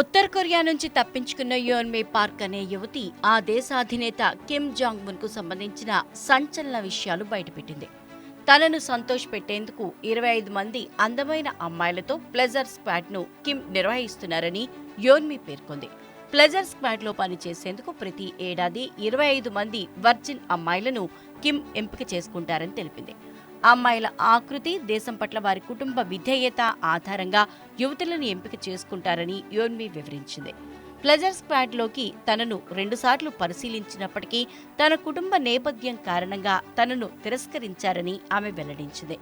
ఉత్తర Korea నుంచి తప్పించుకున్న యోన్మే park అనే యువతి ఆ దేశ అధినేత కిమ్ జాంగ్ మున్కు సంబంధించిన సంచలన విషయాలు బయటపెట్టింది. తనను సంతోష్ పెట్టేందుకు ఇరవై ఐదు మంది అందమైన అమ్మాయిలతో ప్లెజర్ స్క్వాడ్ను కిమ్ నిర్వహిస్తున్నారని యోన్మి పేర్కొంది. ప్లెజర్ స్క్వాడ్లో పనిచేసేందుకు ప్రతి ఏడాది ఇరవై ఐదు మంది వర్జిన్ అమ్మాయిలను కిమ్ ఎంపిక చేసుకుంటారని తెలిపింది. అమ్మాయిల ఆకృతి దేశం పట్ల వారి కుటుంబ విధేయత ఆధారంగా యువతులను ఎంపిక చేసుకుంటారని యోన్మి వివరించింది. ప్లెజర్ స్క్వాడ్లోకి తనను రెండుసార్లు పరిశీలించినప్పటికీ తన కుటుంబ నేపథ్యం కారణంగా తనను తిరస్కరించారని ఆమె వెల్లడించింది.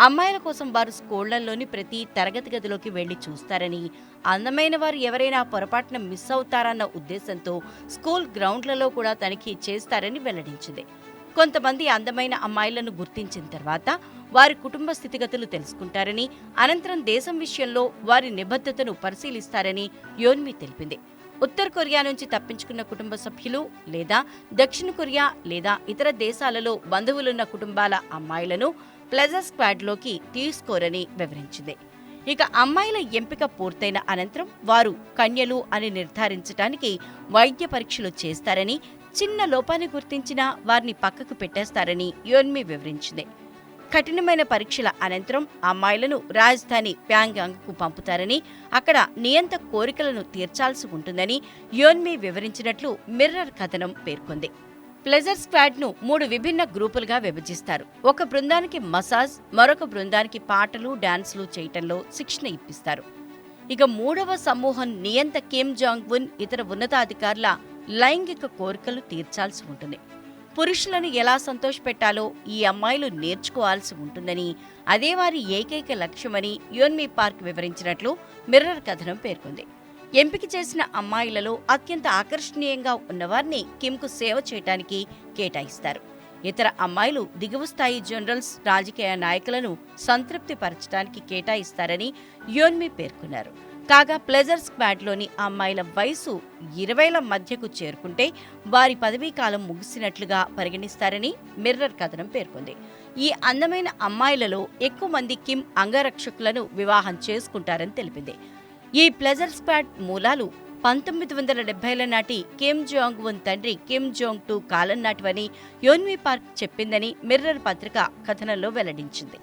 అమ్మాయిల కోసం వారు స్కూళ్ళలోని ప్రతి తరగతి గదిలోకి వెళ్ళి చూస్తారని అందమైన వారు ఎవరైనా పొరపాటున మిస్ అవుతారన్న ఉద్దేశంతో స్కూల్ గ్రౌండ్లలో కూడా తనిఖీ చేస్తారని వెల్లడించింది. కొంతమంది అందమైన అమ్మాయిలను గుర్తించిన తర్వాత వారి కుటుంబ స్థితిగతులు తెలుసుకుంటారని అనంతరం దేశం విషయంలో వారి నిబద్ధతను పరిశీలిస్తారని యోన్మి తెలిపింది. ఉత్తర కొరియా నుంచి తప్పించుకున్న కుటుంబ సభ్యులు లేదా దక్షిణ కొరియా లేదా ఇతర దేశాలలో బంధువులున్న కుటుంబాల అమ్మాయిలను ప్లెజర్ స్క్వాడ్లోకి తీసుకోరని వివరించింది. ఇక అమ్మాయిల ఎంపిక పూర్తయిన అనంతరం వారు కన్యలు అని నిర్ధారించడానికి వైద్య పరీక్షలు చేస్తారని చిన్న లోపాన్ని గుర్తించినా వారిని పక్కకు పెట్టేస్తారని యోన్మి వివరించింది. కఠినమైన పరీక్షల అనంతరం అమ్మాయిలను రాజధాని ప్యాంగాంగ్కు పంపుతారని అక్కడ నియంత కోరికలను తీర్చాల్సి ఉంటుందని యోన్మి వివరించినట్లు మిర్రర్ కథనం పేర్కొంది. ప్లెజర్ స్క్వాడ్ను మూడు విభిన్న గ్రూపులుగా విభజిస్తారు. ఒక బృందానికి మసాజ్ మరొక బృందానికి పాటలు డాన్సులు చేయటంలో శిక్షణ ఇప్పిస్తారు. ఇక మూడవ సమూహం నియంత కిమ్ జాంగ్ ఉన్ ఇతర ఉన్నతాధికారుల లైంగిక కోరికలు తీర్చాల్సి ఉంటుంది. పురుషులను ఎలా సంతోషపెట్టాలో ఈ అమ్మాయిలు నేర్చుకోవాల్సి ఉంటుందని అదే వారి ఏకైక లక్ష్యమని యోన్మి పార్క్ వివరించినట్లు మిర్రర్ కథనం పేర్కొంది. ఎంపిక చేసిన అమ్మాయిలలో అత్యంత ఆకర్షణీయంగా ఉన్నవారిని కిమ్కు సేవ చేయటానికి కేటాయిస్తారు. ఇతర అమ్మాయిలు దిగువ స్థాయి జనరల్స్ రాజకీయ నాయకులను సంతృప్తి పరచడానికి కేటాయిస్తారని యోన్మి పేర్కొన్నారు. కాగా ప్లెజర్ స్క్వాడ్లోని అమ్మాయిల వయసు ఇరవైల మధ్యకు చేరుకుంటే వారి పదవీ కాలం ముగిసినట్లుగా పరిగణిస్తారని మిర్రర్ కథనం పేర్కొంది. ఈ అందమైన అమ్మాయిలలో ఎక్కువ మంది కిమ్ అంగరక్షకులను వివాహం చేసుకుంటారని తెలిపింది. ఈ ప్లెజర్ స్క్వాడ్ మూలాలు పంతొమ్మిది వందల డెబ్బైల నాటి కిమ్ జోంగ్ ఉన్ తండ్రి కిమ్ జోంగ్ టూ కాలం నాటివని యోన్వి పార్క్ చెప్పిందని మిర్రర్ పత్రిక కథనంలో వెల్లడించింది.